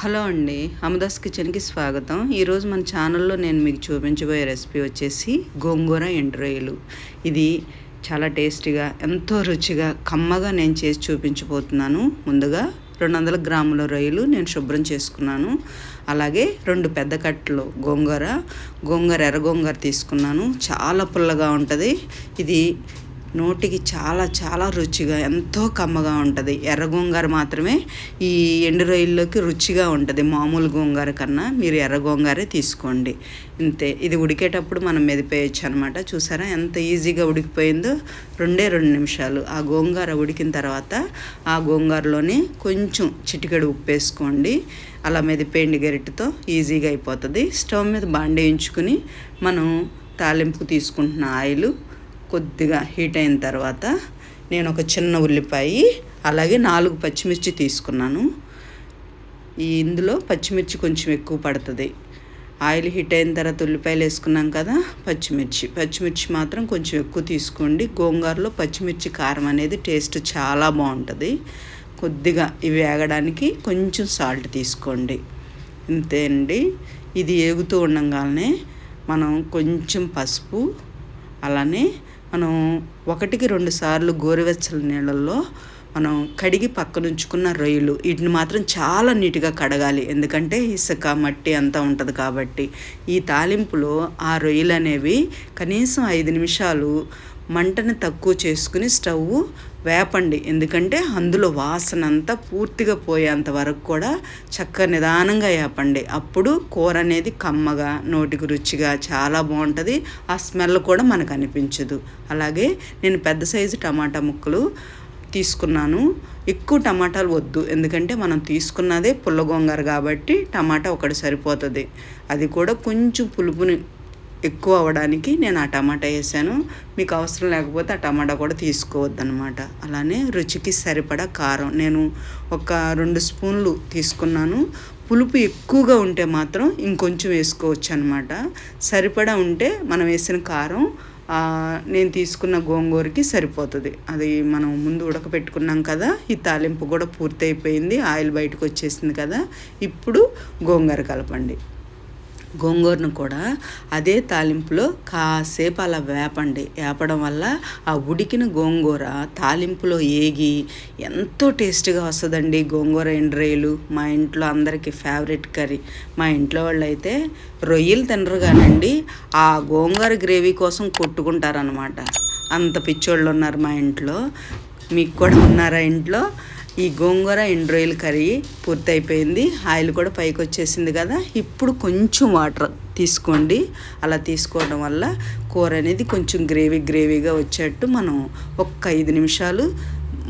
Hello అండి అమదాస్ కిచెన్కి స్వాగతం. ఈరోజు మన ఛానల్లో నేను మీకు చూపించబోయే రెసిపీ వచ్చేసి గోంగూర ఎండ్రాయిలు ఇది చాలా టేస్టీగా ఎంతో రుచిగా కమ్మగా నేను చేసి చూపించబోతున్నాను. ముందుగా రెండు వందల గ్రాముల రొయ్యలు నేను శుభ్రం చేసుకున్నాను. అలాగే రెండు పెద్ద కట్టలు గోంగూర గోంగూర ఎర్ర గోంగూర తీసుకున్నాను. చాలా పుల్లగా ఉంటుంది. ఇది నోటికి చాలా చాలా రుచిగా ఎంతో కమ్మగా ఉంటుంది. ఎర్ర గోంగూర మాత్రమే ఈ ఎండు రొయ్యల్లోకి రుచిగా ఉంటుంది. మామూలు గోంగూర కన్నా మీరు ఎర్ర గోంగూరే తీసుకోండి. ఇంతే. ఇది ఉడికేటప్పుడు మనం మెదిపేయచ్చు అనమాట చూసారా? ఎంత ఈజీగా ఉడికిపోయిందో? రెండే రెండు నిమిషాలు. ఆ గోంగూర ఉడికిన తర్వాత ఆ గోంగూరలోనే కొంచెం చిటికెడు ఉప్పు వేసుకోండి. అలా మెదిపేయండి గరిటెతో. ఈజీగా అయిపోతుంది. స్టవ్ మీద బాండేయించుకుని మనం తాలింపు తీసుకుంటున్న ఆయిల్ కొద్దిగా హీట్ అయిన తర్వాత నేను ఒక చిన్న ఉల్లిపాయ అలాగే నాలుగు పచ్చిమిర్చి తీసుకున్నాను. ఈ ఇందులో పచ్చిమిర్చి కొంచెం ఎక్కువ పడుతుంది. ఆయిల్ హీట్ అయిన తర్వాత ఉల్లిపాయలు వేసుకున్నాం కదా పచ్చిమిర్చి. పచ్చిమిర్చి మాత్రం కొంచెం ఎక్కువ తీసుకోండి. గోంగూరలో పచ్చిమిర్చి కారం అనేది టేస్ట్ చాలా బాగుంటుంది. కొద్దిగా ఇవి వేగడానికి కొంచెం సాల్ట్ తీసుకోండి. ఇంతే అండి. ఇది ఏగుతూ ఉండగానే మనం కొంచెం పసుపు అలానే మనం ఒకటికి రెండు సార్లు గోరువెచ్చల నీళ్ళల్లో మనం కడిగి పక్కనుంచుకున్న రొయ్యలు వీటిని మాత్రం చాలా నీట్గా కడగాలి. ఎందుకంటే ఇసుక మట్టి అంతా ఉంటుంది కాబట్టి. ఈ తాలింపులో ఆ రొయ్యలు అనేవి కనీసం ఐదు నిమిషాలు మంటను తక్కువ చేసుకుని స్టవ్ వేపండి. ఎందుకంటే అందులో వాసన అంతా పూర్తిగా పోయేంత వరకు కూడా చక్కగా నిదానంగా వేపండి. అప్పుడు కూర అనేది కమ్మగా నోటికి రుచిగా చాలా బాగుంటుంది. ఆ స్మెల్ కూడా మనకు అనిపించదు. అలాగే నేను పెద్ద సైజు టమాటా ముక్కలు తీసుకున్నాను. ఎక్కువ టమాటాలు వద్దు. ఎందుకంటే మనం తీసుకున్నదే పుల్లగొంగారు కాబట్టి టమాటా ఒకటి సరిపోతుంది. అది కూడా కొంచెం పులుపుని ఎక్కువ అవ్వడానికి నేను ఆ టమాటా వేసాను. మీకు అవసరం లేకపోతే ఆ టమాటా కూడా తీసుకోవద్దనమాట అలానే రుచికి సరిపడా కారం. నేను ఒక రెండు స్పూన్లు తీసుకున్నాను. పులుపు ఎక్కువగా ఉంటే మాత్రం ఇంకొంచెం వేసుకోవచ్చు అనమాట సరిపడా ఉంటే మనం వేసిన కారం నేను తీసుకున్న గోంగూరకి సరిపోతుంది. అది మనం ముందు ఉడకపెట్టుకున్నాం కదా ఈ తాలింపు కూడా పూర్తయిపోయింది. ఆయిల్ బయటకు వచ్చేసింది కదా ఇప్పుడు గోంగూర కలపండి. గోంగూరను కూడా అదే తాలింపులో కాసేపు అలా వేపండి. వేపడం వల్ల ఆ ఉడికిన గోంగూర తాలింపులో ఏగి ఎంతో టేస్ట్గా వస్తుందండి గోంగూర ఎండ్రేలు. మా ఇంట్లో అందరికీ ఫేవరెట్ కర్రీ. మా ఇంట్లో వాళ్ళు అయితే రొయ్యలు తినరు కానండి ఆ గోంగూర గ్రేవీ కోసం కొట్టుకుంటారనమాట అంత పిచ్చోళ్ళు ఉన్నారు మా ఇంట్లో. మీకు కూడా ఉన్నారా ఇంట్లో? ఈ గోంగూర ఎండ్రోయిల్ కర్రీ పూర్తయిపోయింది. ఆయిల్ కూడా పైకి వచ్చేసింది కదా. ఇప్పుడు కొంచెం వాటర్ తీసుకోండి. అలా తీసుకోవడం వల్ల కూర అనేది కొంచెం గ్రేవీ గ్రేవీగా వచ్చేట్టు మనం ఒక్క ఐదు నిమిషాలు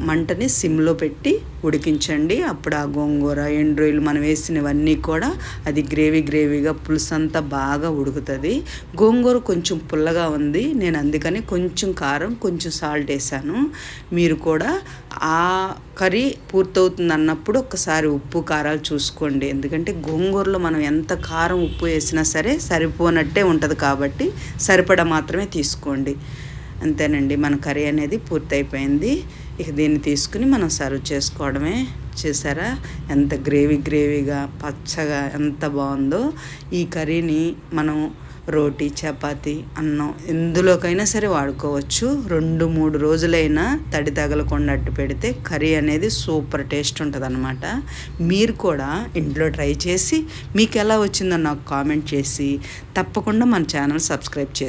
మంటని సిమ్లో పెట్టి ఉడికించండి. అప్పుడు ఆ గోంగూర ఎండ్రోయిలు మనం వేసినవన్నీ కూడా అది గ్రేవీ గ్రేవీగా పులుసు అంతా బాగా ఉడుకుతుంది. గోంగూర కొంచెం పుల్లగా ఉంది. నేను అందుకని కొంచెం కారం కొంచెం సాల్ట్ వేసాను. మీరు కూడా ఆ కర్రీ పూర్తవుతుంది అన్నప్పుడు ఒకసారి ఉప్పు కారాలు చూసుకోండి. ఎందుకంటే గోంగూరలో మనం ఎంత కారం ఉప్పు వేసినా సరే సరిపోనట్టే ఉంటుంది కాబట్టి సరిపడా మాత్రమే తీసుకోండి. అంతేనండి. మన కర్రీ అనేది పూర్తయిపోయింది. ఇక దీన్ని తీసుకుని మనం సర్వ్ చేసుకోవడమే చూసారా ఎంత గ్రేవీ గ్రేవీగా పచ్చగా ఎంత బాగుందో. ఈ కర్రీని మనం రోటీ చపాతి అన్నం ఎందులోకైనా సరే వాడుకోవచ్చు. రెండు మూడు రోజులైనా తడి తగలకుండా అట్టు పెడితే కర్రీ అనేది సూపర్ టేస్ట్ ఉంటుంది అనమాట మీరు కూడా ఇంట్లో ట్రై చేసి మీకు ఎలా వచ్చిందో నాకు కామెంట్ చేసి తప్పకుండా మన ఛానల్ సబ్స్క్రైబ్ చేసి